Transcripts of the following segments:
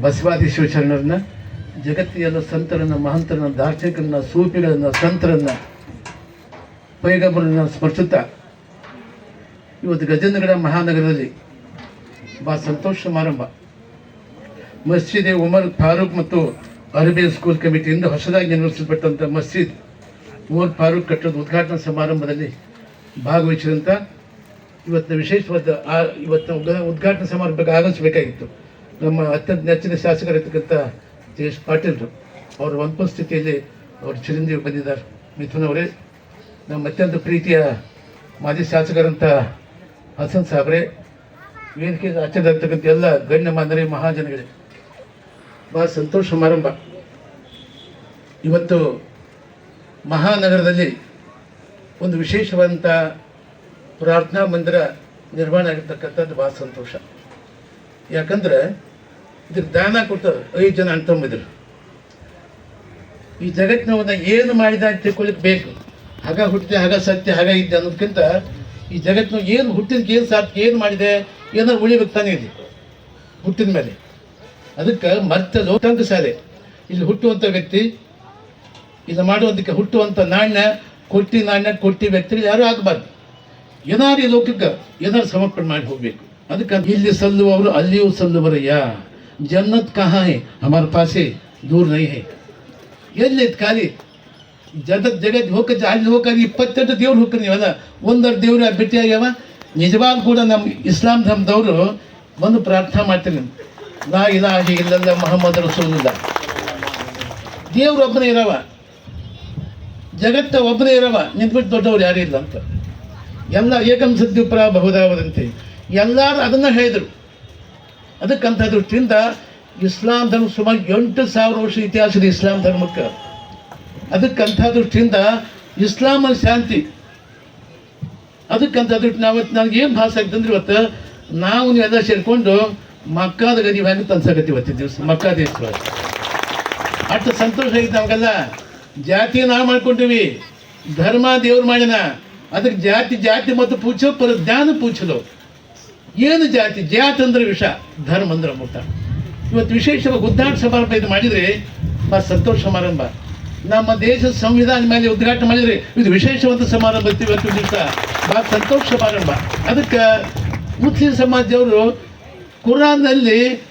ಬಸವಾದಿ ಶಿವಶರಣರನ್ನ ಜಗತ್ತಿನ ಸಂತರನ್ನು, ಮಹಂತರನ್ನ, ದಾರ್ಶನಿಕರನ್ನ ಸೂಫಿಗಳನ್ನು ಸಂತರನ್ನು, ಪೈಗಂಬರನ್ನ ಸ್ಮರಿಸುತ್ತಾ ಇವತ್ತು ಗಜೇಂದ್ರಗಡ ಮಹಾನಗರದಲ್ಲಿ ಬಾ ಸಂತೋಷ ಸಮಾರಂಭ. ಮಸ್ಜಿದ್ ಉಮರ್ ಫಾರೂಕ್ ಮತ್ತು ಅರೇಬಿಯನ್ ಸ್ಕೂಲ್ ಕಮಿಟಿಯಿಂದ ಹೊಸದಾಗಿ ನಿರ್ಮಿಸಲ್ಪಟ್ಟಂಥ ಮಸ್ಜಿದ್ ಉಮರ್ ಫಾರೂಕ್ ಕಟ್ಟದ ಉದ್ಘಾಟನಾ ಸಮಾರಂಭದಲ್ಲಿ ಭಾಗವಹಿಸಿದಂಥ ಇವತ್ತಿನ ವಿಶೇಷವಾದ ಆ ಇವತ್ತು ಉದ್ಘಾ- ಉದ್ಘಾಟನಾ ಸಮಾರಂಭಕ್ಕೆ ಆಗಮಿಸಬೇಕಾಗಿತ್ತು. ನಮ್ಮ ಅತ್ಯಂತ ನೆಚ್ಚಿನ ಶಾಸಕರಿರ್ತಕ್ಕಂಥ ಜಿ ಎಸ್ ಪಾಟೀಲ್ರು, ಅವರು ಅನುಪಸ್ಥಿತಿಯಲ್ಲಿ ಅವರು ಚಿರಂಜೀವಿ ಬಂದಿದ್ದಾರೆ. ಮಿಥುನ್ ಅವರೇ, ನಮ್ಮ ಅತ್ಯಂತ ಪ್ರೀತಿಯ ಮಾಜಿ ಶಾಸಕರಂಥ ಹಸನ್ ಸಾಬ್ರೆ ವೇದಿಕೆಗೆ ಆಚರಿರ್ತಕ್ಕಂಥ ಎಲ್ಲ ಗಣ್ಯಮಾನ್ಯರೇ ಮಹಾಜನಗಳೇ. ಭಾಳ ಸಂತೋಷ ಸಮಾರಂಭ. ಇವತ್ತು ಮಹಾನಗರದಲ್ಲಿ ಒಂದು ವಿಶೇಷವಾದಂಥ ಪ್ರಾರ್ಥನಾ ಮಂದಿರ ನಿರ್ಮಾಣ ಆಗಿರ್ತಕ್ಕಂಥದ್ದು ಭಾಳ ಸಂತೋಷ. ಯಾಕಂದ್ರೆ ಇದಕ್ಕೆ ದಾನ ಕೊಟ್ಟರು ಐದು ಜನ ಅಣ್ತಂಬಿದ್ರು. ಈ ಜಗತ್ತಿನವನ್ನ ಏನು ಮಾಡಿದ ಅಂತ ತಿಳ್ಕೊಳ್ಳಿಕ್ಕೆ ಬೇಕು. ಹಗ ಹುಟ್ಟಿದೆ, ಹಗ ಸತ್ಯ, ಹಗ ಇದ್ದೆ ಅನ್ನೋದಕ್ಕಿಂತ ಈ ಜಗತ್ತಿನ ಏನು ಹುಟ್ಟಿದಕ್ಕೆ ಏನು ಸಾರ್ಥಕ ಏನು ಮಾಡಿದೆ, ಏನಾದ್ರು ಉಳಿಬೇಕು ತಾನೇ ಇದೆ ಹುಟ್ಟಿದ ಮೇಲೆ. ಅದಕ್ಕೆ ಮತ್ತೆ ಲೋಕಾಂಕ ಸಾರೆ ಇಲ್ಲಿ ಹುಟ್ಟುವಂಥ ವ್ಯಕ್ತಿ ಇದು ಮಾಡುವಂತಕ್ಕೆ ಹುಟ್ಟುವಂಥ ನಾಣ್ಯ, ಕೊಟ್ಟಿ ನಾಣ್ಯ, ಕೊಟ್ಟಿ ವ್ಯಕ್ತಿ ಯಾರೂ ಆಗಬಾರ್ದು. ಏನಾರು ಈ ಲೋಕಕ್ಕೆ ಏನಾರು ಸಮರ್ಪಣೆ ಮಾಡಿ ಹೋಗ್ಬೇಕು. ಅದಕ್ಕೆ ಇಲ್ಲಿ ಸಲ್ಲುವವರು ಅಲ್ಲಿಯೂ ಸಲ್ಲುವರಯ್ಯ. ಜನ್ನತ್ ಕಹಾ ಹೇ ಹಮಾರ ಪಾಸೆ ದೂರ ನೈ ಹೇ ಎಲ್ಲಿ ಖಾಲಿ ಜಗತ್ ಜಗತ್ ಹೋಗ ಅಲ್ಲಿ ಹೋಗಿ ಇಪ್ಪತ್ತೆಂಟು ದೇವ್ರು ಹೋಗ್ರಿ ನೀವಲ್ಲ ಒಂದರ ದೇವ್ರು ಭೇಟಿಯಾಗ್ಯಾವ ನಿಜವಾಗ್ ಕೂಡ ನಮ್ಮ ಇಸ್ಲಾಂ ಧರ್ಮದವರು ಒಂದು ಪ್ರಾರ್ಥನೆ ಮಾಡ್ತೀನಿ ನಾ ಇಲಾಹಿ ಮೊಹಮ್ಮದ್ ರಸೂಲಿಲ್ಲ ದೇವ್ರು ಒಬ್ಬನೇ ಇರವ ಜಗತ್ತ ಒಬ್ಬನೇ ಇರವ ನಿಂತ್ಬಿಟ್ಟು ದೊಡ್ಡವ್ರು ಯಾರೂ ಇಲ್ಲ ಅಂತ ಎಲ್ಲ ಏಕಂ ಸದ್ಯುಪರ ಬಹುದಾವದಂತೆ ಎಲ್ಲರೂ ಅದನ್ನು ಹೇಳಿದರು ಅದಕ್ಕಂಥ ದೃಷ್ಟಿಯಿಂದ ಇಸ್ಲಾಂ ಧರ್ಮ ಸುಮಾರು ಎಂಟು ಸಾವಿರ ವರ್ಷ ಇತಿಹಾಸದ ಇಸ್ಲಾಂ ಧರ್ಮಕ್ಕೆ. ಅದಕ್ಕಂಥ ದೃಷ್ಟಿಯಿಂದ ಇಸ್ಲಾಮಲ್ಲಿ ಶಾಂತಿ. ಅದಕ್ಕಂಥ ದೃಷ್ಟಿ ನಾವು ನನಗೆ ಏನು ಭಾಸ ಆಗ್ತಂದ್ರೆ ಇವತ್ತು ನಾವು ನೀವೆಲ್ಲ ಸೇರಿಕೊಂಡು ಮಕ್ಕಾದ ಗದಿ ಹೆಂಗೆ ತನ್ಸಕತ್ತಿ ಇವತ್ತಿನ ದಿವಸ, ಮಕ್ಕಾ ಅಷ್ಟು ಸಂತೋಷ ಆಗಿತ್ತು ನಮಗೆಲ್ಲ. ಜಾತಿ ನಾವು ಮಾಡ್ಕೊಂಡಿವಿ, ಧರ್ಮ ದೇವ್ರು ಮಾಡ್ಯಾನ. ಅದಕ್ಕೆ ಜಾತಿ ಜಾತಿ ಮತ್ತು ಪೂಜೆ ಪರ ಜ್ಞಾನ ಪೂಜಲು ಏನು ಜಾತಿ, ಜಾತ್ ಅಂದ್ರೆ ವಿಷ, ಧರ್ಮ ಅಂದ್ರೆ ಮುಟ್ಟ ಇವತ್ತು ವಿಶೇಷವಾಗಿ ಉದ್ಘಾಟ ಸಮಾರಂಭ ಇದು ಮಾಡಿದರೆ ಭಾಳ ಸಂತೋಷ ಸಮಾರಂಭ. ನಮ್ಮ ದೇಶದ ಸಂವಿಧಾನ ಮೇಲೆ ಉದ್ಘಾಟನೆ ಮಾಡಿದರೆ, ಇದು ವಿಶೇಷವಾದ ಸಮಾರಂಭ ಇತ್ತು ಇವತ್ತು ದಿವಸ. ಭಾಳ ಸಂತೋಷ ಸಮಾರಂಭ. ಅದಕ್ಕೆ ಮುಸ್ಲಿಂ ಸಮಾಜದವರು ಕುರಾನ್ನಲ್ಲಿ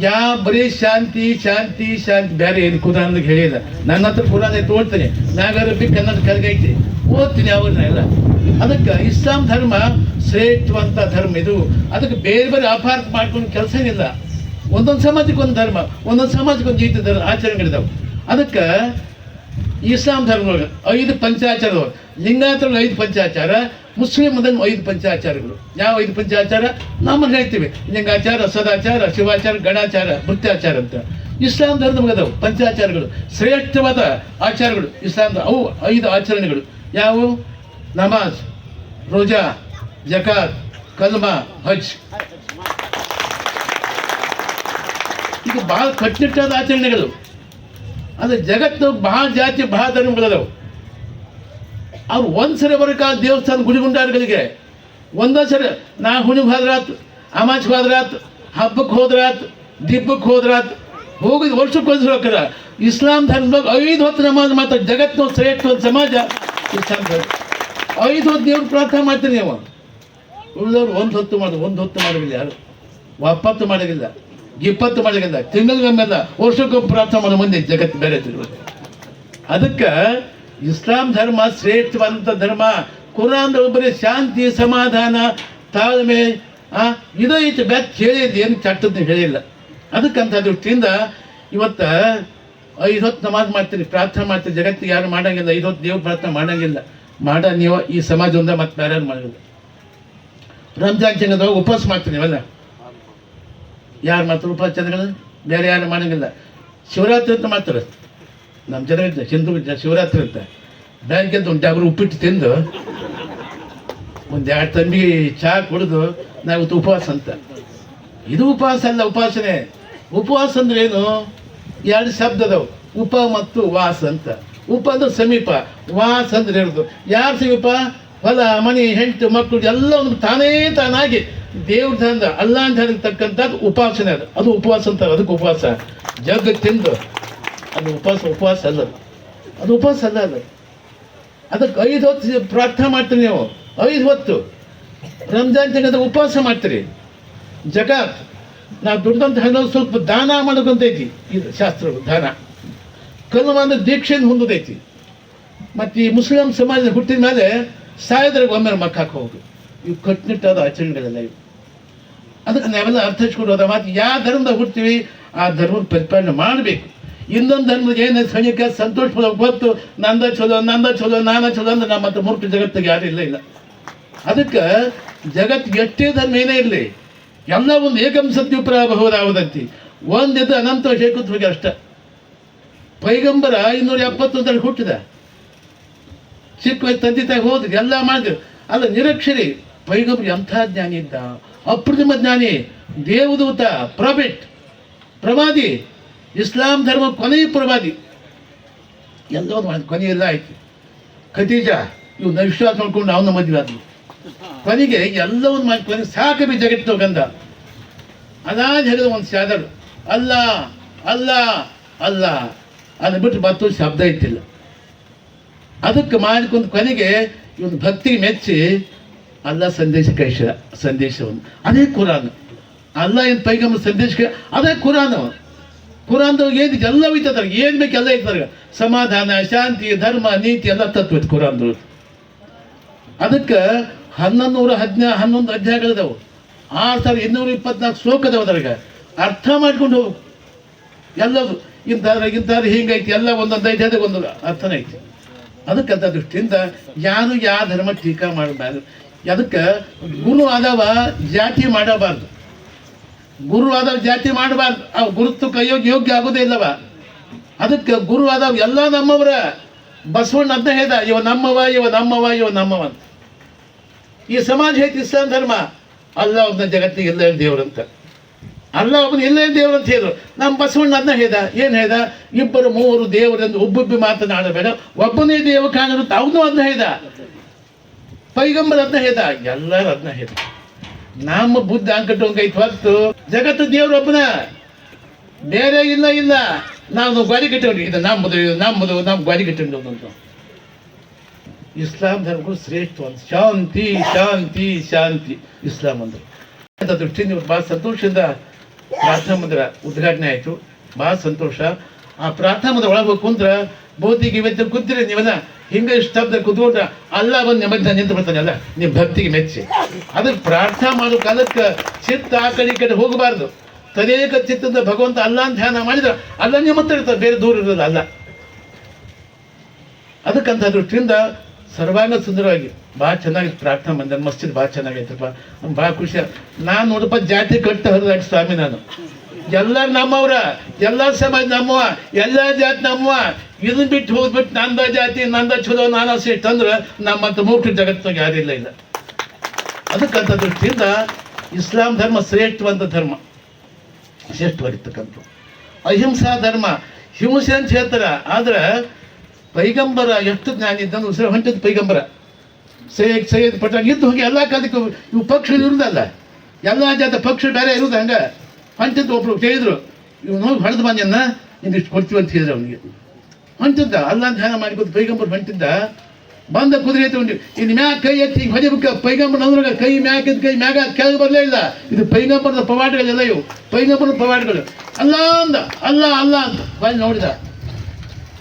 ಯಾ ಬರೀ ಶಾಂತಿ ಶಾಂತಿ ಶಾಂತಿ ಬೇರೆ ಏನು ಕುರಾನ್ ಹೇಳಿಲ್ಲ. ನನ್ನ ಹತ್ರ ಕುರಾನ್ ಐತೆ ಓದ್ತೀನಿ. ನಾಗರಬ್ಬಿ ಕನ್ನಡ ಕಲ್ಗೈತಿ. ಓದ್ತೀನಿ ಅವ್ರನ್ನ ಎಲ್ಲ. ಅದಕ್ಕೆ ಇಸ್ಲಾಂ ಧರ್ಮ ಶ್ರೇಷ್ಠವಂತ ಧರ್ಮ ಇದು. ಅದಕ್ಕೆ ಬೇರೆ ಬೇರೆ ಅಪಾರ್ಥ ಮಾಡ್ಕೊಂಡು ಕೆಲಸ ಏನಿಲ್ಲ. ಒಂದೊಂದು ಸಮಾಜಕ್ಕೆ ಒಂದು ಧರ್ಮ, ಒಂದೊಂದು ಸಮಾಜಕ್ಕೆ ಒಂದು ರೀತಿ ಧರ್ಮ ಆಚರಣೆಗಳಿದ್ದಾವೆ ಅದಕ್ಕೆ ಇಸ್ಲಾಂ ಧರ್ಮದೊಳಗೆ ಐದು ಪಂಚಾಚಾರದೊಳಗೆ ಲಿಂಗಾಯತರಲ್ಲಿ ಐದು ಪಂಚಾಚಾರ ಮುಸ್ಲಿಮದಲ್ಲಿ ಐದು ಪಂಚಾಚಾರಗಳು. ಯಾವ ಐದು ಪಂಚಾಚಾರ? ನಮ್ಮನ್ನು ಹೇಳ್ತೀವಿ. ಲಿಂಗಾಚಾರ, ಸದಾಚಾರ, ಶಿವಾಚಾರ, ಗಣಾಚಾರ, ಮೃತ್ಯಾಚಾರ ಅಂತ. ಇಸ್ಲಾಂ ಧರ್ಮದಾಗ ಅದಾವು ಪಂಚಾಚಾರಗಳು. ಶ್ರೇಷ್ಠವಾದ ಆಚಾರಗಳು ಇಸ್ಲಾಂ ಅವು ಐದು ಆಚರಣೆಗಳು. ಯಾವುವು ನಮಾಜ್, ರೋಜಾ ಜಕಾತ್ ಕಲ್ಮಾ ಹಜ್ ಈಗ ಭಾಳ ಕಟ್ಟುನಿಟ್ಟಾದ ಆಚರಣೆಗಳು ಅಂದ್ರೆ ಜಗತ್ತು ಬಹಳ ಜಾತಿ ಬಹಳ ಧರ್ಮಗಳದಾವು ಅವ್ರು ಒಂದು ಸರಿ ಬರೋಕೆ ದೇವಸ್ಥಾನ ಗುಡಿಗುಂಡಾರ್ಗಳಿಗೆ ಒಂದೊಂದು ಸರಿ ನಾ ಹುಣಿಗೆ ಹೋದ್ರಾತ್ ಅಮಾಚ್ಗೆ ಹೋದ್ರಾತ್ ಹಬ್ಬಕ್ಕೆ ಹೋದ್ರಾತ್ ದಿಬ್ಬಕ್ಕೆ ಹೋದ್ರಾತ್ ಹೋಗಿದ್ ವರ್ಷಕ್ಕೆ ಒಂದು ಸಲ ಹೋಗ್ತಾರ ಇಸ್ಲಾಂ ಧರ್ಮದಾಗ ಐದು ಹೊತ್ತು ನಮಾಜ್ ಮಾತ್ರ ಜಗತ್ತು ಶ್ರೇಷ್ಠ ಒಂದು ಸಮಾಜ ಇಸ್ಲಾಂ ಧರ್ಮ. ಐದು ಹೊತ್ತು ದೇವ್ರ ಪ್ರಾರ್ಥನೆ ಮಾಡ್ತೀನಿ ನೀವು. ಉಳಿದವ್ರು ಒಂದು ಹೊತ್ತು ಮಾಡೋದು ಒಂದು ಹೊತ್ತು ಮಾಡೋದಿಲ್ಲ ಯಾರು? ಒಪ್ಪತ್ತು ಮಾಡೋದಿಲ್ಲ ಇಪ್ಪತ್ತು ಮಾಡೋದಿಲ್ಲ ತಿಂಗಳಿಗೊಮ್ಮೆಲ್ಲ ವರ್ಷಕ್ಕೊಮ್ಮೆ ಪ್ರಾರ್ಥನೆ ಮಾಡೋ ಮಂದಿ ಜಗತ್ತು ಬೇರೆ ತಿರುಗುತ್ತೆ. ಅದಕ್ಕೆ ಇಸ್ಲಾಂ ಧರ್ಮ ಶ್ರೇಷ್ಠವಾದಂಥ ಧರ್ಮ, ಕುರಾನ್ ಒಬ್ಬರೇ ಶಾಂತಿ, ಸಮಾಧಾನ, ತಾಳ್ಮೆ ಇದು ಐತೆ ಬ್ಯಾಕ್ ಹೇಳಿದ್ದು ಏನು ಚಟ್ಟದ್ದು ಹೇಳಿಲ್ಲ. ಅದಕ್ಕಂಥ ದೃಷ್ಟಿಯಿಂದ ಇವತ್ತು ಐದು ಹೊತ್ತು ನಮಾಜ್ ಮಾಡ್ತೀರಿ, ಪ್ರಾರ್ಥನೆ ಮಾಡ್ತೀರಿ, ಜಗತ್ತಿಗೆ ಯಾರು ಮಾಡಂಗಿಲ್ಲ, ಐದು ಹೊತ್ತು ದೇವ್ರ ಪ್ರಾರ್ಥನೆ ಮಾಡಂಗಿಲ್ಲ. ಮಾಡ ನೀವು ಈ ಸಮಾಜದಿಂದ ಮತ್ತೆ ಬೇರೆ ಮಾಡಂಗಿಲ್ಲ. ರಂಜಾನ್ ತಿಂಗಳದಾಗ ಉಪವಾಸ ಮಾಡ್ತೀನಿ ನೀವೆಲ್ಲ ಯಾರು ಮಾಡ್ತಾರೆ ಉಪವಾಸ ಚಂದ್ರಗಳು ಬೇರೆ ಯಾರು ಮಾಡೋಂಗಿಲ್ಲ ಶಿವರಾತ್ರಿ ಅಂತ ಮಾಡ್ತಾರೆ. ನಮ್ಮ ಜನ ಹಿಂದೂ ಇದ್ದ, ಶಿವರಾತ್ರಿ ಅಂತ. ಬ್ಯಾಂಕ್ ಅಂತ ಒಂದು ಡಾಬ್ರು ಉಪ್ಪಿಟ್ಟು ತಿಂದು, ಒಂದು ಎರಡು ತಂಬಿ ಚಹಾ ಕುಡಿದು, ನಾವು ಇವತ್ತು ಉಪವಾಸ ಅಂತ. ಇದು ಉಪವಾಸ ಅಲ್ಲ, ಉಪಾಸನೆ. ಉಪವಾಸ ಅಂದ್ರೆ ಏನು? ಎರಡು ಶಬ್ದ ಅದಾವು. ಉಪ ಮತ್ತು ವಾಸ ಅಂತ. ಉಪ ಅಂದ್ರೆ ಸಮೀಪ. ವಾಸ ಅಂದ್ರೆ ಹೇಳುದು ಯಾರು ಸಮೀಪ ಹೊಲ, ಮನೆ, ಹೆಂಡತಿ ಮಕ್ಕಳು ಎಲ್ಲವನ್ನು ತಾನೇ ತಾನಾಗಿ ದೇವ್ರ ತಂದ ಅಲ್ಲ ಅಂತ ಹೇಳಿರ್ತಕ್ಕಂಥದ್ದು ಉಪಾಸನೆ ಅದು. ಅದು ಉಪವಾಸ ಅಂತಾರೆ ಅದಕ್ಕೆ ಉಪವಾಸ. ಜಗತ್ತಿಂದು ಅದು ಉಪವಾಸ ಉಪವಾಸ ಅಲ್ಲ ಅದು. ಉಪವಾಸ ಅಲ್ಲ ಅಲ್ಲ ಅದಕ್ಕೆ ಐದು ಹೊತ್ತು ಪ್ರಾರ್ಥನೆ ಮಾಡ್ತೀರಿ ನೀವು. ಐದು ಹೊತ್ತು. ರಂಜಾನ್ ತಿಂಗಳ ಉಪವಾಸ ಮಾಡ್ತೀರಿ. ಜಗ ನಾವು ದುಡ್ದಂತ ಹಣ ಸ್ವಲ್ಪ ದಾನ ಮಾಡೋಕ್ಕಂತ ಐತಿ. ಇದು ಶಾಸ್ತ್ರ ದಾನ. ಕಲ್ವಾನ ದೀಕ್ಷೆಯನ್ನು ಹೊಂದೋದೈತಿ. ಮತ್ತು ಈ ಮುಸ್ಲಿಂ ಸಮಾಜ ಹುಟ್ಟಿದ ಮೇಲೆ ಸಾಯದ್ರಾಗ ಒಮ್ಮೆ ಮಕ್ಕ ಹಾಕೋದು ಇವು ಕಟ್ಟುನಿಟ್ಟಾದ ಆಚರಣೆಗಳೆಲ್ಲ ಇವು. ಅದಕ್ಕೆ ನಾವೆಲ್ಲ ಅರ್ಥ ಹಚ್ಕೊಡೋದ ಮಾತು ಯಾವ ಧರ್ಮದ ಹುಡ್ತೀವಿ ಆ ಧರ್ಮದ ಪರಿಪಾಲನೆ ಮಾಡಬೇಕು. ಇನ್ನೊಂದು ಧರ್ಮದ ಏನು ಸೈನಿಕ ಸಂತೋಷ ಗೊತ್ತು, ನಂದ ಚಲೋ ನಂದ ಚಲೋ, ನಾನ ಚಲೋ ಅಂದ್ರೆ ನಮ್ಮ ಹತ್ರ ಮೂರ್ತಿ ಜಗತ್ತಿಗೆ ಯಾರು ಇಲ್ಲ ಇಲ್ಲ. ಅದಕ್ಕೆ ಜಗತ್ತು ಎಷ್ಟೇ ಧರ್ಮ ಏನೇ ಇರಲಿ, ಎಲ್ಲ ಒಂದು ಏಕಂ ಸತ್ಯುಪರಾಬಹುದಾವದಂತಿ ಒಂದಿದ್ದು ಅನಂತ ಶೇಕುತ್ ಹೋಗಿ ಅಷ್ಟ. ಪೈಗಂಬರ ಇನ್ನೂರ ಎಪ್ಪತ್ತೊಂದರಲ್ಲಿ ಹುಟ್ಟಿದ. ವಯಸ್ಸು ತಂದೆ ತಾಯಿ ಹೋದ್ರು ಎಲ್ಲ ಮಾಡಿದ್ರು. ಅಲ್ಲ, ನಿರಕ್ಷರಿ, ಪೈಗಂಬರ್ ಎಂಥ ಜ್ಞಾನಿ ಇದ್ದ? ಅಪ್ರತಿಮ ಜ್ಞಾನಿ, ದೇವದೂತ ಪ್ರಾಫಿಟ್ ಪ್ರವಾದಿ ಇಸ್ಲಾಂ ಧರ್ಮ ಕೊನೆಯ ಪ್ರವಾದಿ ಎಲ್ಲವೂ ಮಾಡಿದ್ರು. ಕೊನೆಯೆಲ್ಲ ಆಯ್ತು. ಖತೀಜ ಇವ್ನ ವಿಶ್ವಾಸ ಮಾಡ್ಕೊಂಡು ಅವನ ಮದುವೆ ಆದ್ಲು ಕೊನೆಗೆ ಎಲ್ಲವನ್ನು ಮಾಡಿ, ಕೊನೆಗೆ ಸಾಕಬಿ ಜಗತ್ತು ಗಂಧ ಅದಾದ ಹೇಳಿದ ಒಂದು ಸಾದರು ಅಲ್ಲ ಅಲ್ಲ ಅಲ್ಲ. ಅದನ್ನ ಬಿಟ್ಟು ಮತ್ತೊಂದು ಶಬ್ದ ಇತ್ತಿಲ್ಲ ಅದಕ್ಕೆ ಮಾಡಿಕೊಂಡು ಕೊನೆಗೆ ಇವನು ಭಕ್ತಿ ಮೆಚ್ಚಿ ಅಲ್ಲ ಸಂದೇಶ ಕೈಶ ಸಂದೇಶವನ್ನು. ಅದೇ ಕುರಾನ್. ಅಲ್ಲ ಏನು ಪೈಗಮ್ಮ ಸಂದೇಶ ಅದೇ ಕುರಾನ್ ಕುರಾನ್ದವ್ರಿಗೆ ಏನು ಎಲ್ಲ ಐತದ್ರ ಏನು ಬೇಕು ಎಲ್ಲ ಐತದ್ರ ಸಮಾಧಾನ, ಶಾಂತಿ, ಧರ್ಮ, ನೀತಿ ಎಲ್ಲ ತತ್ವ ಐತೆ ಕುರಾನ್ದವ್ರು ಅದಕ್ಕೆ ಹನ್ನೊಂದು ನೂರ ಹದಿನಾ, ಹನ್ನೊಂದು ಅಧ್ಯಾಯಗಳಿದಾವೆ. ಆರು ಸಾವಿರದ ಇನ್ನೂರ ಇಪ್ಪತ್ನಾಲ್ಕು ಶ್ಲೋಕದವ ಅದ್ರಾಗ ಅರ್ಥ ಮಾಡ್ಕೊಂಡು ಹೋಗು. ಎಲ್ಲದು ಇಂಥವ್ರ ಇಂಥವ್ರು ಹಿಂಗೈತಿ, ಎಲ್ಲ ಒಂದೊಂದು ಐದು ಅದಕ್ಕೆ ಒಂದೊಂದು ಅರ್ಥನೇ ಐತಿ ಅದಕ್ಕಂಥ ದೃಷ್ಟಿಯಿಂದ ಯಾರು ಯಾವ ಧರ್ಮ ಟೀಕಾ ಮಾಡಬಾರ್ದು. ಅದಕ್ಕೆ ಗುರು ಆದವ ಜಾತಿ ಮಾಡಬಾರ್ದು. ಗುರು ಆದವ ಜಾತಿ ಮಾಡಬಾರ್ದು. ಆ ಗುರುತು ಕೈಯೋಗಿ ಯೋಗ್ಯ ಆಗೋದೇ ಇಲ್ಲವ. ಅದಕ್ಕೆ ಗುರು ಆದವ ಎಲ್ಲ ನಮ್ಮವರ. ಬಸವಣ್ಣ ಅದನ್ನ ಹೇಳ್ದ, ಇವ ನಮ್ಮವ ಇವ ನಮ್ಮವ ಇವ ನಮ್ಮವ ಅಂತ. ಈ ಸಮಾಜ ಹೇಗೆ ಇಸ್ಲಾಂ ಧರ್ಮ? ಅಲ್ಲ ಒಬ್ಬನ ಜಗತ್ತಿಗೆ ಎಲ್ಲ ದೇವ್ರಂತ ಅಲ್ಲ ಒಬ್ಬನು ಎಲ್ಲೇ ದೇವರು ಅಂತ ಹೇಳಿದ್ರು. ನಮ್ಮ ಬಸವಣ್ಣ ಅದನ್ನ ಹೇಳ್ದ, ಏನು ಹೇಳ್ದ? ಇಬ್ಬರು ಮೂವರು ದೇವರೆಂದು ಒಬ್ಬೊಬ್ಬಿ ಮಾತನಾಡಬೇಡ ಒಬ್ಬನೇ ದೇವ ಕಾಣರು ಅವನು ಅದನ್ನ ಹೇಳ್ದ. ಪೈಗಂಬರ್ ಅದನ್ನ ಹೇಳ್ದ, ಎಲ್ಲರೂ ಅದನ್ನ ಹೇಳ್ದ. ನಮ್ಮ ಬುದ್ಧ ಅಂಕಟ್ಟೋಂಗೈತು ಹೊತ್ತು ಜಗತ್ತು ದೇವರು ಒಬ್ಬನ. ಬೇರೆ ಇಲ್ಲ ಇಲ್ಲ. ನಾವು ಗಾಡಿ ಕಟ್ಟಿ ಇದು ನಮ್ಮದು ಇದು ನಮ್ಮದು ನಮ್ಮ ಗಾಡಿ ಅಂತ. ಇಸ್ಲಾಂ ಧರ್ಮಗಳು ಶ್ರೇಷ್ಠ ಅಂತ. ಶಾಂತಿ ಶಾಂತಿ ಶಾಂತಿ. ಇಸ್ಲಾಂ ಅಂದ್ರೆ. ಇವತ್ತು ಭಾಳ ಸಂತೋಷದಿಂದ ಪ್ರಾರ್ಥನಾ ಮಂದಿರ ಉದ್ಘಾಟನೆ ಆಯಿತು. ಭಾಳ ಸಂತೋಷ. ಆ ಪ್ರಾರ್ಥನಾ ಮಂದಿರ ಒಳಗೆ ಕುಂತ್ರ ಬಹುತೇಕ ಇವತ್ತು ಕುಂತಿರಿ ನೀವೆಲ್ಲ ಹಿಂಗೆ ಸ್ತಬ್ಧ ಕುತ್ಕೊಂಡ್ರೆ ಅಲ್ಲ ಬಂದು ನೆಮ್ಮದಿ ನಿಂತು ಬರ್ತಾನೆಲ್ಲ ನಿಮ್ಮ ಭಕ್ತಿಗೆ ಮೆಚ್ಚಿ. ಅದಕ್ಕೆ ಪ್ರಾರ್ಥನಾ ಮಾಡೋ ಕಾಲಕ್ಕೆ ಚಿತ್ತ ಆ ಕಡೆ ಈ ಕಡೆ ಹೋಗಬಾರ್ದು. ತದೇಕ ಚಿತ್ತದ ಭಗವಂತ ಅಲ್ಲ ಅಂತ ಧ್ಯಾನ ಮಾಡಿದ್ರೆ ಅಲ್ಲ ನಿಮ್ಮ ಹತ್ರ ಬೇರೆ ದೂರ ಇರೋದು ಅಲ್ಲ. ಅದಕ್ಕಂತ ದೃಷ್ಟಿಯಿಂದ ಸರ್ವಾಂಗ ಸುಂದರವಾಗಿ. ಭಾಳ ಚೆನ್ನಾಗಿ ಪ್ರಾರ್ಥನಾ ಮಂದಿರ, ಮಸ್ಜಿದ್ ಭಾಳ ಚೆನ್ನಾಗೈತಪ್ಪ. ಭಾಳ ಖುಷಿ. ನಾನು ನೋಡಪ್ಪ ಜಾತಿ ಕಟ್ಟ ಹರಿದಾಡಿ ಸ್ವಾಮಿ ನಾನು. ಎಲ್ಲ ನಮ್ಮವ್ರ, ಎಲ್ಲ ಸಮಾಜ ನಮ್ಮವ ಎಲ್ಲ ಜಾತಿ ನಮ್ಮವ ಇದನ್ನ ಬಿಟ್ಟು ಹೋಗ್ಬಿಟ್ಟು ನಂದ ಜಾತಿ, ನಂದ ಚಲೋ ನಾನು ಶ್ರೇಷ್ಠ ಅಂದ್ರೆ ನಮ್ಮಂತ ಮೂರ್ತಿ ಜಗತ್ತಿನಾಗ ಯಾರಿಲ್ಲ ಇಲ್ಲ ಅದಕ್ಕಂತ ದೃಷ್ಟಿಯಿಂದ ಇಸ್ಲಾಂ ಧರ್ಮ ಶ್ರೇಷ್ಠವಂತ ಧರ್ಮ. ಶ್ರೇಷ್ಠವಾಗಿರ್ತಕ್ಕಂಥ ಅಹಿಂಸಾ ಧರ್ಮ, ಹಿಂಸೆ ಅಂತ ಹೇಳ್ತಾರೆ. ಆದ್ರೆ ಪೈಗಂಬರ ಎಷ್ಟು ಜ್ಞಾನಿ ಇದ್ದಾನೆ ಉಸಿರು ಹೊಂಟದ ಪೈಗಂಬರ. ಸೈಯದ್ ಸೈಯದ್ ಪಠಾಣ್ ಇದ್ದು ಹೋಗಿ ಎಲ್ಲ ಕಾಲಕ್ಕೂ ಇವು ಪಕ್ಷ ಇರುದಲ್ಲ. ಎಲ್ಲ ಜಾತ ಪಕ್ಷ ಬೇರೆ ಇರುದು ಹಂಗೆ. ಹೊಂಟದ ಒಬ್ರು ಹೇಳಿದ್ರು ಇವ್ ನೋಡಿ, ಹೊಡೆದು ಬಂದನ್ನ ಇಷ್ಟು ಕೊಡ್ತೀವಿ ಅಂತ ಹೇಳಿದ್ರು ಅವನಿಗೆ. ಹೊಂಟಿದ್ದ, ಅಲ್ಲ ಧ್ಯಾನ ಮಾಡಿಕೊತ ಪೈಗಂಬರ್ ಹೊಂಟಿದ್ದ. ಬಂದ ಕುದುರೆ ತಗೊಂಡು ಇನ್ನು ಮ್ಯಾಗ ಕೈ ಎತ್ತಿ ಈಗ ಹೊಡಿಬೇಕ, ಪೈಗಂಬರ್ ಅಂದ್ರಾಗ ಕೈ ಎತ್ತಿ ಕೈ ಮ್ಯಾಗ ಕೆಳಗೆ ಬರಲೇ ಇಲ್ಲ. ಇದು ಪೈಗಂಬರದ ಪವಾಡಗಳೆಲ್ಲ ಇವು. ಪೈಗಂಬರದ ಪವಾಡಗಳು. ಅಲ್ಲ ಅಂದ, ಅಲ್ಲ ಅಲ್ಲ ಅಂತ. ಬಂದು ನೋಡಿದ.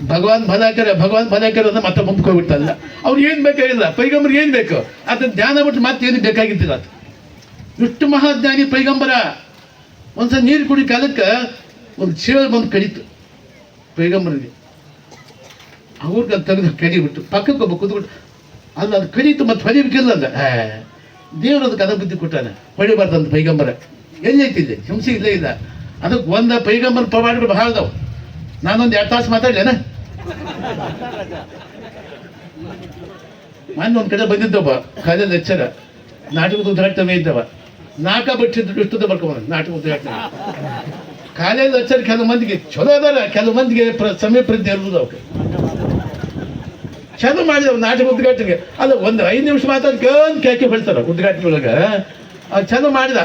ಭಗವಾನ್ ಭಲಾಕರ ಭಗವಾನ್ ಭಲಾಕರ ಅಂತ ಮತ್ತೆ ಮುಂದಕ್ಕೆ ಅವ್ರು ಏನು ಬೇಕಾಗಿಲ್ಲ ಪೈಗಂಬರ್ ಏನು ಬೇಕು? ಅದನ್ನ ಧ್ಯಾನ ಬಿಟ್ಟು ಮತ್ತೆ ಏನು ಬೇಕಾಗಿದ್ದಿಲ್ಲ ಅದು. ಇಷ್ಟು ಮಹಾಜ್ಞಾನಿ ಪೈಗಂಬರ. ಒಂದ್ಸಲ ನೀರು ಕುಡಿ ಕಾಲಕ್ಕೆ ಒಂದು ಶಿವ ಬಂದು ಕಡಿತು ಪೈಗಂಬರಿಗೆ. ಅವ್ರಿಗೆ ಅದು ತೆಗೆದು ಕಡಿಬಿಟ್ಟು ಪಕ್ಕಕ್ಕೆ ಒಬ್ಬ ಕೂತ್ಬಿಟ್ಟು ಅಲ್ಲ, ಅದು ಕಡಿತು ಮತ್ತೆ ಹೊಡಿಬೇಕಿಲ್ಲ ಅಂದ ದೇವ್ರ ಅದಕ್ಕೆ ಅದ ಬುದ್ಧಿ ಕೊಟ್ಟಾನೆ. ಹೊಡಿಬಾರ್ದಂತ ಪೈಗಂಬರ. ಎಲ್ಲೈತಿದೆ ಹಿಂಸೆ ಇಲ್ಲೇ ಇಲ್ಲ. ಅದಕ್ಕೆ ಒಂದ ಪೈಗಂಬರ ಪವಾಡಗಳು ಬಹಳ ಅದಾವೆ. ನಾನೊಂದು ಎರಡು ತಾಸು ಮಾತಾಡ್ಲೇನ? ಮೊನ್ನೆ ಒಂದು ಕಡೆ ಬಂದಿದ್ದೊಬ್ಬ ಕಾಲೇಜ್ ಲೆಕ್ಚರ ನಾಟಕದ ಉದ್ಘಾಟನೆ ಇದ್ದವ. ನಾಕ ಬಿಟ್ಟಿದ್ದು ಇಷ್ಟದ ಬರ್ಕೊಂಬಂದ ನಾಟಕ ಉದ್ಘಾಟನೆ ಕಾಲೇಜ್ ಲೆಕ್ಚರ್ ಕೆಲವು ಮಂದಿಗೆ ಚಲೋ ಅದಲ್ಲ ಕೆಲವು ಮಂದಿಗೆ ಪ್ರ, ಸಮಯ ಪ್ರಜ್ಞೆ ಇರ್ಬೋದು ಅವಕ್ಕೆ ಚಲೋ ಮಾಡಿದವ ನಾಟಕ ಉದ್ಘಾಟನೆಗೆ ಅಲ್ಲ, ಒಂದು ಐದು ನಿಮಿಷ ಮಾತಾಡ್ ಕೇಂದ್ ಕೇಕೆ ಬಿಡ್ತಾರ ಉದ್ಘಾಟನೆ ಒಳಗೆ ಅವ್ನು ಚಲೋ ಮಾಡಿದ.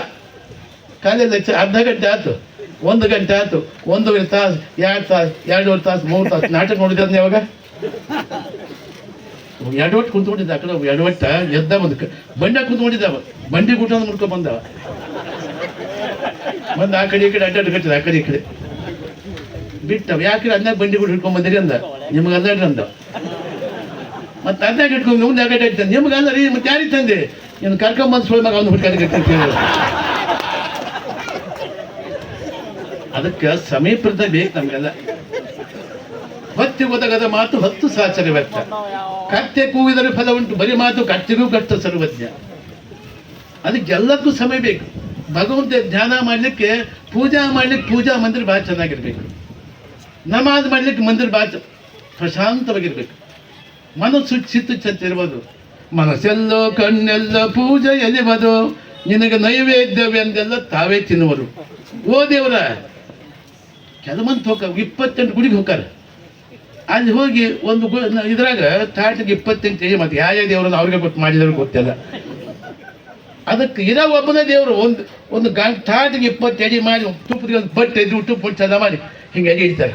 ಕಾಲೇಜ್ ಅರ್ಧ ಗಂಟೆ ಆಯ್ತು. ಒಂದು ಗಂಟೆ ಆಯ್ತು. ಒಂದೂವರೆ ತಾಸು, ಎರಡು ತಾಸು, ಎರಡೂವರೆ ತಾಸು, ಮೂರು ತಾಸು ನಾಟಕ ನೋಡಿದ್ರೆ ಯಾವಾಗ? ಎಡವಟ್ಟು ಕುಂತ್ಕೊಂಡಿದ್ದ ಆ ಕಡೆ ಎಡವಟ್ಟ ಎದ್ದ ಬಂದು ಬಂಡ ಕುಂತ್ಕೊಂಡಿದ್ದಾವ ಬಂಡಿ ಗುಟ್ಟ ಮುಡ್ಕೊ ಬಂದವ ಬಂದು ಆ ಕಡೆ, ಈ ಕಡೆ ಅಡ್ಡಾಡ್ ಕಟ್ಟಿದ ಆ ಕಡೆ, ಈ ಕಡೆ. ಬಿಟ್ಟವ ಯಾಕೆ ಅನ್ನ ಬಂಡಿ ಗುಡ್ ಹಿಡ್ಕೊಂಡ್ ಬಂದಿರಿ ಅಂದ. ನಿಮ್ಗೆ ಅಲ್ಲ ಅಂದ. ಮತ್ತೆ ಅನ್ನ ಇಟ್ಕೊಂಡು ಮುಂದೆ ಆ ಇಟ್ಟ ನಿಮ್ಗೆ ಅಲ್ಲ ರೀ, ಮತ್ತೆ ಯಾರಿಗೆ ತಂದೆ? ನೀನು ಕರ್ಕೊಂಬಂದು ಸುಳ್ಳು ಮಗ ಅವ್ನು ಹುಡ್ಕೊಂಡು ಅದಕ್ಕೆ ಸಮೀಪದ ಬೇಕು ನಮ್ಗೆಲ್ಲ. ಹೊತ್ತಿ ಒದಗದ ಮಾತು ಹತ್ತು ಸಾಚರ ವ್ಯಕ್ತ ಕತ್ತೆ ಕೂಗಿದರೆ ಫಲ ಉಂಟು, ಬರೀ ಮಾತು ಕಟ್ಟಿಗೂ ಕಟ್ಟ ಸರ್ವಜ್ಞ. ಅದಕ್ಕೆಲ್ಲಕ್ಕೂ ಸಮಯ ಬೇಕು. ಭಗವಂತ ಧ್ಯಾನ ಮಾಡಲಿಕ್ಕೆ, ಪೂಜಾ ಮಾಡ್ಲಿಕ್ಕೆ ಪೂಜಾ ಮಂದಿರ ಭಾಳ ಚೆನ್ನಾಗಿರ್ಬೇಕು. ನಮಾಜ್ ಮಾಡ್ಲಿಕ್ಕೆ ಮಂದಿರ ಭಾಳ ಪ್ರಶಾಂತವಾಗಿರ್ಬೇಕು. ಮನಸ್ಸು ಚಿತ್ತು ಚತ್ತಿರ್ಬೋದು ಮನಸ್ಸೆಲ್ಲೋ ಕಣ್ಣೆಲ್ಲ ಪೂಜೆ ಎಲಿಬದು ನಿನಗೆ ನೈವೇದ್ಯವೆಂದೆಲ್ಲ ತಾವೇ ತಿನ್ನುವರು. ಓ ದೇವರ! ಕೆಲವೊಂದು ಹೋಗ ಇಪ್ಪತ್ತೆಂಟು ಗುಡಿಗೆ ಹೋಗ್ತಾರೆ. ಅಲ್ಲಿ ಹೋಗಿ ಒಂದು ಗು ಇದ್ರಾಗ ತಾಟಿಗೆ ಇಪ್ಪತ್ತೆಂಟು ಕೆಜಿ ಮತ್ತೆ ಯಾವ ಯಾವ ದೇವರನ್ನು ಅವ್ರಿಗೆ ಗೊತ್ತು ಮಾಡಿದ್ರು ಗೊತ್ತಿಲ್ಲ. ಅದಕ್ಕೆ ಇರೋ ಒಬ್ಬನೇ ದೇವರು ಒಂದು ಒಂದು ಗಾ ತಾಟಿಗೆ ಇಪ್ಪತ್ತು ಕೆಜಿ ಮಾಡಿ ತುಪ್ಪದ ಒಂದು ಬಟ್ಟೆ ಎದ್ದು ತುಪ್ಪ ಚಂದ ಮಾಡಿ, ಹಿಂಗೆ ಎಡೆ ಇಡ್ತಾರೆ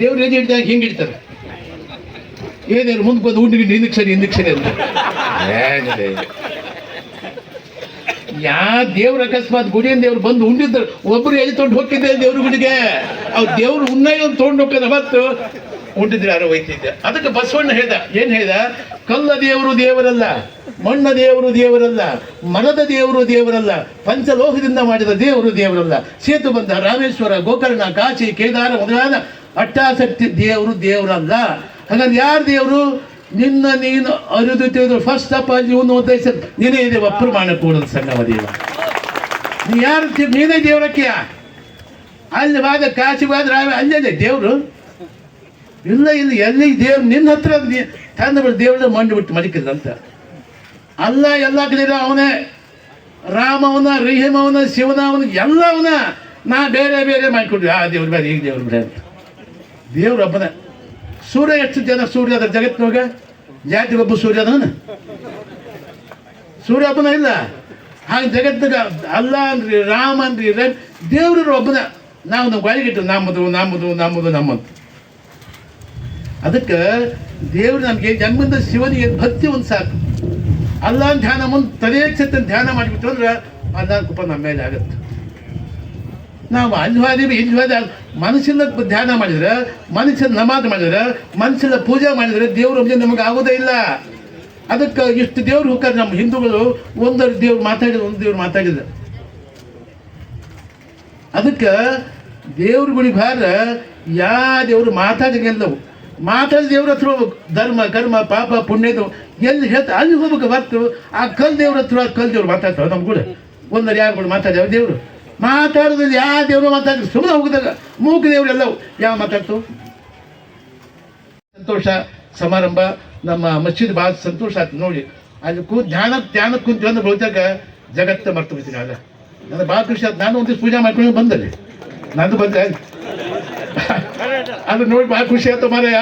ದೇವ್ರು ಎದೆ ಇಡ್ತಾರೆ ಹಿಂಗೆ ಇಡ್ತಾರೆ ಏನೇನು ಮುಂದೆ ಬಂದು ಉಂಡಿಗೆ ಹಿಂದಕ್ಕೆ ಸರಿ ಹಿಂದಕ್ಕೆ ಸರಿ ಅಂತ? ಯಾ ದೇವ್ರ ಅಕಸ್ಮಾತ್ ಗುಡಿಯಿಂದ ದೇವ್ರು ಬಂದು ಉಂಡಿದ್ರು, ಒಬ್ರು ಎಲ್ಲಿ ತೊಗೊಂಡು ಹೋಗಿದ್ದೆ ದೇವ್ರ ಗುಡಿಗೆ? ಅವ್ರು ದೇವ್ರು ಉನ್ನಾಯ ಒಂದು ತೊಗೊಂಡು ಹೋಗ್ತದೆ ಮತ್ತು ಉಂಡಿದ್ರೆ ಯಾರು ಒಯ್ತಿದ್ದೆ ಅದಕ್ಕೆ ಬಸವಣ್ಣ ಹೇಳ್ದ, ಏನ್ ಹೇಳ್ದ? ಕಲ್ಲ ದೇವರು ದೇವರಲ್ಲ, ಮಣ್ಣ ದೇವರು ದೇವರಲ್ಲ, ಮರದ ದೇವರು ದೇವರಲ್ಲ, ಪಂಚಲೋಹದಿಂದ ಮಾಡಿದ ದೇವರು ದೇವರಲ್ಲ. ಸೇತು ಬಂದ ರಾಮೇಶ್ವರ, ಗೋಕರ್ಣ, ಕಾಶಿ, ಕೇದಾರ, ಮೊದಲಾದ ಅಟ್ಟಾಸಕ್ತಿ ದೇವರು ದೇವರಲ್ಲ. ಹಾಗಾದ್ರೆ ಯಾರು ದೇವರು? ನಿನ್ನ ನೀನು ಅರಿದು ತಿಳಿದು ಫಸ್ಟ್ ಆಫ್ ಆಲ್ ಇವನು ಉದ್ದೇಶ ನೀನೇ ಇದೆ ಪ್ರಮಾಣ ಕೂಡದು ಸಂಗಮ ದೇವ. ನೀ ಯಾರು ನೀನೇ ದೇವರಕ್ಕಿಯ ಅಲ್ಲಿ ಬಾದ ಕಾಶಿ ವಾದ ರಾಮ ಅಲ್ಲೇ ದೇವರು? ಇಲ್ಲ, ಇಲ್ಲಿ ಎಲ್ಲಿ ದೇವ್ರು? ನಿನ್ನ ಹತ್ರ ತಂದು ದೇವ್ರ ಮಂಡಿ ಬಿಟ್ಟು ಮಡಿಕಿದಂತ ಅಲ್ಲ, ಎಲ್ಲ ಕಡೆ ಅವನೇ, ರಾಮವನ, ರಹೀಮವನ, ಶಿವನವನ ಎಲ್ಲವನ ನಾ ಬೇರೆ ಬೇರೆ ಮಾಡಿಕೊಡ್ವಿ. ಆ ದೇವ್ರ ಬೇರೆ ಈಗ ದೇವ್ರ ಬೇರೆ ಅಂತ. ದೇವ್ರು ಒಬ್ಬನ. ಸೂರ್ಯ ಎಷ್ಟು ಜನ ಸೂರ್ಯ ಅದ ಜಾತಿ ಒಬ್ಬ ಸೂರ್ಯ ಅದನ್ನ ಸೂರ್ಯ ಒಬ್ಬನ ಇಲ್ಲ. ಹಾಗೆ ಜಗತ್ತಿನಾಗ ಅಲ್ಲ ಅನ್ರಿ ರಾಮ ಅನ್ರಿ ಒಬ್ಬನ. ನಾವು ನಮ್ಮ ಗಾಳಿಗಿಟ್ಟು ನಮ್ಮದು ನಮ್ಮದು ನಮ್ಮದು ನಮ್ಮದು ಅದಕ್ಕೆ ದೇವ್ರು ನಮಗೆ ಜನ್ಮದ ಶಿವನಿಗೆ ಭಕ್ತಿ ಒಂದು ಸಾಕು. ಅಲ್ಲ ಧ್ಯಾನ ಮುಂದೆ ತದೇಚ್ಛತೆ ಧ್ಯಾನ ಮಾಡಿಬಿಟ್ಟು ಅಂದ್ರೆ, ಅಲ್ಲ ಕೃಪ ನಮ್ಮ ಮೇಲೆ ಆಗುತ್ತೆ. ನಾವು ಅಲ್ಲಿ ಹೋದೀವಿ ಇಲ್ಲಿ ಧ್ಯಾನ ಮಾಡಿದ್ರೆ, ಮನಸ್ಸಿನ ನಮಾಜ್ ಮಾಡಿದ್ರೆ, ಮನಸ್ಸಿನ ಪೂಜೆ ಮಾಡಿದ್ರೆ ದೇವ್ರ ನಮಗೆ ಆಗೋದೇ ಇಲ್ಲ. ಅದಕ್ಕೆ ಇಷ್ಟು ದೇವ್ರು ಹೋಗ್ತಾರೆ ನಮ್ಮ ಹಿಂದೂಗಳು ಒಂದೊಂದು ದೇವ್ರು ಮಾತಾಡಿದ ಒಂದು ದೇವ್ರು ಮಾತಾಡಿದ್ರು. ಅದಕ್ಕೆ ದೇವ್ರುಗಳಿಗೆ ಭಾರ ಯಾ ದೇವ್ರು ಮಾತಾಡಿಗೆಲ್ಲವು ಮಾತಾಡಿ ದೇವ್ರ ಹತ್ರ ಹೋಗ್ಬೇಕು ಧರ್ಮ, ಕರ್ಮ, ಪಾಪ ಪುಣ್ಯದು ಎಲ್ಲಿ ಹೇಳ್ತಾ ಅಲ್ಲಿ ಹೋಗ್ಬೇಕು ಬರ್ತು ಆ ಕಲ್ ದೇವ್ರ ಹತ್ರ ಕಲ್ ದೇವ್ರು ಮಾತಾಡ್ತಾವ ನಮ್ಮ ಕೂಡ ಒಂದರ ಯಾರು ಮಾತಾಡ್ಯಾವ ದೇವ್ರು? ಮಾತಾಡೋದ್ರಲ್ಲಿ ಯಾವ ದೇವರು ಮಾತಾಡಿದ್ರು ಸುಮ್ಮನೆ ಹೋಗಿದಾಗ ಮೂಕ ದೇವರು ಎಲ್ಲವು. ಯಾವ ಮಾತಾಡ್ತು? ಸಂತೋಷ ಸಮಾರಂಭ, ನಮ್ಮ ಮಸೀದ್ ಭಾಳ ಸಂತೋಷ ಆಯ್ತು ನೋಡಿ. ಅಲ್ಲಿ ಕೂ ಧ್ಯಾನ ಧ್ಯಾನ ಕುಂತು ಅಂದ್ರೆ ಬಹುತೇಕ ಜಗತ್ತ ಮರ್ತು ಬಿಡ್ತೀನಿ ಅಲ್ಲ ನನಗೆ ಭಾಳ ಖುಷಿ ಆಯ್ತು. ನಾನು ಒಂದು ಪೂಜೆ ಮಾಡ್ಕೊಂಡು ಬಂದಲ್ಲಿ. ನಂದು ಬಂದೆ ಅದು ನೋಡಿ ಭಾಳ ಖುಷಿ ಆಯ್ತು ಮಾರಯ್ಯ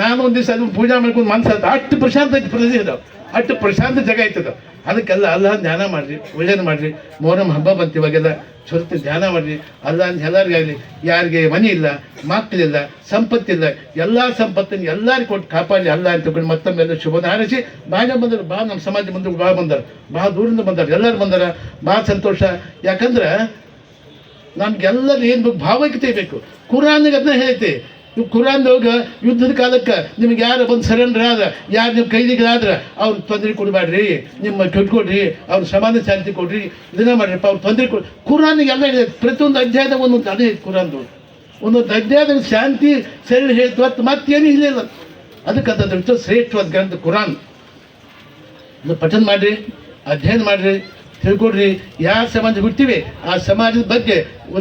ನಾನು ಒಂದು ದಿವಸ ಅದು ಪೂಜೆ ಮಾಡ್ಕೊಂಡು ಮನ್ಸಾಯ್ತು ಅಷ್ಟು ಪ್ರಶಾಂತ ಪ್ರದೇಶ ಅದಾವೆ ಅಷ್ಟು ಪ್ರಶಾಂತ ಜಗ ಐತದ ಅದಕ್ಕೆಲ್ಲ ಅಲ್ಲ ಧ್ಯಾನ ಮಾಡ್ರಿ ಒಳ್ಳೇದು ಮಾಡ್ರಿ, ಮೊಹರಂ ಹಬ್ಬ ಬಂತು, ಇವಾಗೆಲ್ಲ ಸ್ವಲ್ಪ ಧ್ಯಾನ ಮಾಡ್ರಿ. ಅಲ್ಲ ಅಂತ ಎಲ್ಲರಿಗಾಗಲಿ ಯಾರಿಗೆ ಮನೆ ಇಲ್ಲ, ಮಕ್ಕಳಿಲ್ಲ, ಸಂಪತ್ತಿಲ್ಲ, ಎಲ್ಲ ಸಂಪತ್ತನ್ನು ಎಲ್ಲರಿಗೂ ಕೊಟ್ಟು ಕಾಪಾಡಲಿ ಅಲ್ಲ ಅಂತ ತಿಳ್ಕೊಂಡು ಮತ್ತೊಮ್ಮೆಲ್ಲ ಶುಭನ ಹಾರಿಸಿ. ಭಾಗ ಬಂದರು, ಭಾಳ ನಮ್ಮ ಸಮಾಜ ಮಂದಿ ಭಾಳ ಬಂದರು, ಭಾಳ ದೂರಿಂದ ಬಂದರು, ಎಲ್ಲರೂ ಬಂದಾರ, ಭಾಳ ಸಂತೋಷ. ಯಾಕಂದ್ರೆ ನಮ್ಗೆಲ್ಲರೂ ಏನು ಬೇಕು, ಭಾವೈಕ್ಯತೆ ಬೇಕು. ಕುರಾನಿಗೆ ಅದನ್ನ ಹೇಳೈತಿ ಇವು ಕುರಾನ್ದೊಳಗೆ ಯುದ್ಧದ ಕಾಲಕ್ಕೆ ನಿಮ್ಗೆ ಯಾರು ಬಂದು ಸರೆಂಡರ್ ಆದ್ರೆ, ಯಾರು ನಿಮ್ಮ ಕೈದಿಗಳಾದ್ರೆ, ಅವ್ರು ತೊಂದರೆ ಕೊಡಬೇಡ್ರಿ, ನಿಮ್ಮ ಕೊಡ್ರಿ, ಅವ್ರ ಸಮಾನ ಶಾಂತಿ ಕೊಡ್ರಿ, ಇದನ್ನ ಮಾಡ್ರಿಪ್ಪ, ಅವ್ರು ತೊಂದರೆ ಕೊಡಿ ಕುರಾನಿಗೆಲ್ಲ ಇದೆ ಪ್ರತಿಯೊಂದು ಅಧ್ಯಾಯದ ಒಂದೊಂದು ಅದೇ ಕುರಾನ್ದು ಒಂದೊಂದು ಅಧ್ಯಾಯದ ಶಾಂತಿ, ಸರಿ ಹೇಳ್ತು ಮತ್ತು ಮತ್ತೇನು ಇಲ್ಲ ಅದಕ್ಕೆ ಅದ್ರ ಶ್ರೇಷ್ಠವಾದ ಗ್ರಂಥ ಕುರಾನ್. ಪಠನ್ ಮಾಡ್ರಿ, ಅಧ್ಯಯನ ಮಾಡ್ರಿ ತಿಳ್ಕೊಡ್ರಿ ಯಾವ ಸಮಾಜ ಬಿಡ್ತೀವಿ, ಆ ಸಮಾಜದ ಬಗ್ಗೆ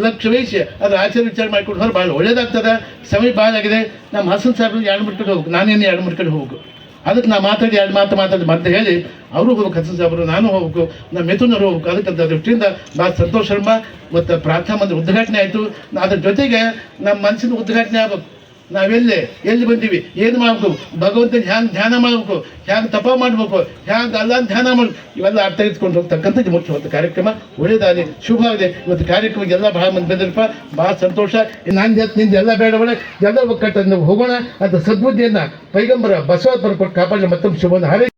ಲಕ್ಷ ವಹಿಸಿ ಅದ್ರ ಆಚಾರ ವಿಚಾರ ಮಾಡ್ಕೊಂಡು ಹೊರ ಭಾಳ ಒಳ್ಳೇದಾಗ್ತದೆ. ಸಮಯ ಭಾಳ ಆಗಿದೆ. ನಮ್ಮ ಹಸನ್ ಸಾಹೇಬ್ ಎರಡು ಮೂರು ಕಡೆ ಹೋಗ್ಬೇಕು ನಾನೇನು ಎರಡು ಮೂರು ಕಡೆ ಹೋಗ್ಬೇಕು. ಅದಕ್ಕೆ ನಾ ಮಾತಾಡಿ, ಎರಡು ಮಾತು ಮಾತಾಡಿ ಮತ್ತೆ ಹೇಳಿ, ಅವರು ಹೋಗ್ಬೇಕು, ಹಸನ್ ಸಾಹೇಬರು, ನಾನು ಹೋಗ್ಬೇಕು, ನಮ್ಮ ಮಿಥುನರು ಹೋಗ್ಬೇಕು. ಅದಕ್ಕಂತ ದೃಷ್ಟಿಯಿಂದ ಭಾಳ ಸಂತೋಷ ಶರ್ಮ ಮತ್ತು ಪ್ರಾರ್ಥನಾ ಮಂದಿರ ಉದ್ಘಾಟನೆ ಆಯಿತು. ಅದ್ರ ಜೊತೆಗೆ ನಮ್ಮ ಮನಸ್ಸಿನ ಉದ್ಘಾಟನೆ ಆಗ್ಬೇಕು. ನಾವೆಲ್ಲೇ? ಎಲ್ಲಿ ಬಂದೀವಿ? ಏನು ಮಾಡಬೇಕು? ಭಗವಂತನ ಹ್ಯಾಂಗೆ ಧ್ಯಾನ ಮಾಡಬೇಕು. ಹ್ಯಾಂಗೆ ತಪ ಮಾಡಬೇಕು. ಹ್ಯಾಂಗೆ ಅಲ್ಲ ಧ್ಯಾನ ಮಾಡಬೇಕು. ಇವೆಲ್ಲ ಅರ್ಥ ಇಟ್ಕೊಂಡು ಹೋಗ್ತಕ್ಕಂಥದ್ದು ಒಂದು ಕಾರ್ಯಕ್ರಮ. ಒಳ್ಳೇದಾಗಲಿ ಶುಭ ಆಗಲಿ. ಇವತ್ತು ಕಾರ್ಯಕ್ರಮಕ್ಕೆ ಎಲ್ಲ ಬಹಳ ಮಂದಿ ಬಂದಿರಪ್ಪ ಭಾಳ ಸಂತೋಷ. ನಾನು ಜೊತೆ ನಿಂದ ಎಲ್ಲ ಬೇಡ ಎಲ್ಲ ಒಕ್ಕಟ್ಟನ್ನು ಹೋಗೋಣ. ಅಂತ ಸದ್ಬುದ್ಧಿಯನ್ನು ಪೈಗಂಬರ ಬಸವ ಕಾಪಾಡಲಿ ಮತ್ತೊಮ್ಮೆ ಶುಭವನ್ನು ಹಾರೈಸಿ.